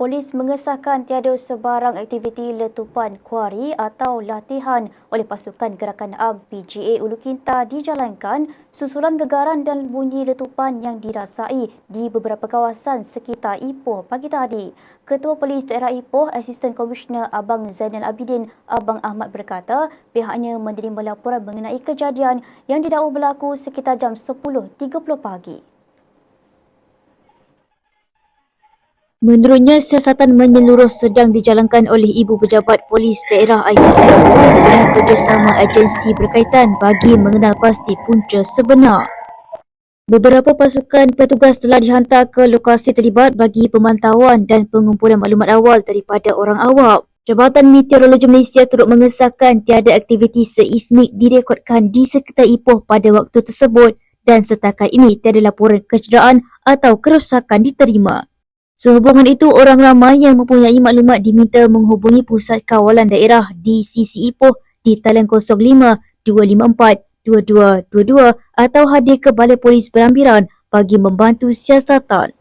Polis mengesahkan tiada sebarang aktiviti letupan kuari atau latihan oleh pasukan gerakan AM PGA Ulu Kinta dijalankan susulan gegaran dan bunyi letupan yang dirasai di beberapa kawasan sekitar Ipoh pagi tadi. Ketua Polis Daerah Ipoh, Asisten Komisioner Abang Zainal Abidin Abang Ahmad berkata pihaknya menerima laporan mengenai kejadian yang didakwa berlaku sekitar jam 10.30 pagi. Menurutnya, siasatan menyeluruh sedang dijalankan oleh Ibu Pejabat Polis Daerah Aipan dengan kerjasama agensi berkaitan bagi mengenal pasti punca sebenar. Beberapa pasukan petugas telah dihantar ke lokasi terlibat bagi pemantauan dan pengumpulan maklumat awal daripada orang awam. Jabatan Meteorologi Malaysia turut mengesahkan tiada aktiviti seismik direkodkan di sekitar Ipoh pada waktu tersebut dan setakat ini tiada laporan kecederaan atau kerosakan diterima. Sehubungan itu, orang ramai yang mempunyai maklumat diminta menghubungi Pusat Kawalan Daerah di Sisi Ipoh di talian 05 254 2222 atau hadir ke Balai Polis Berambiran bagi membantu siasatan.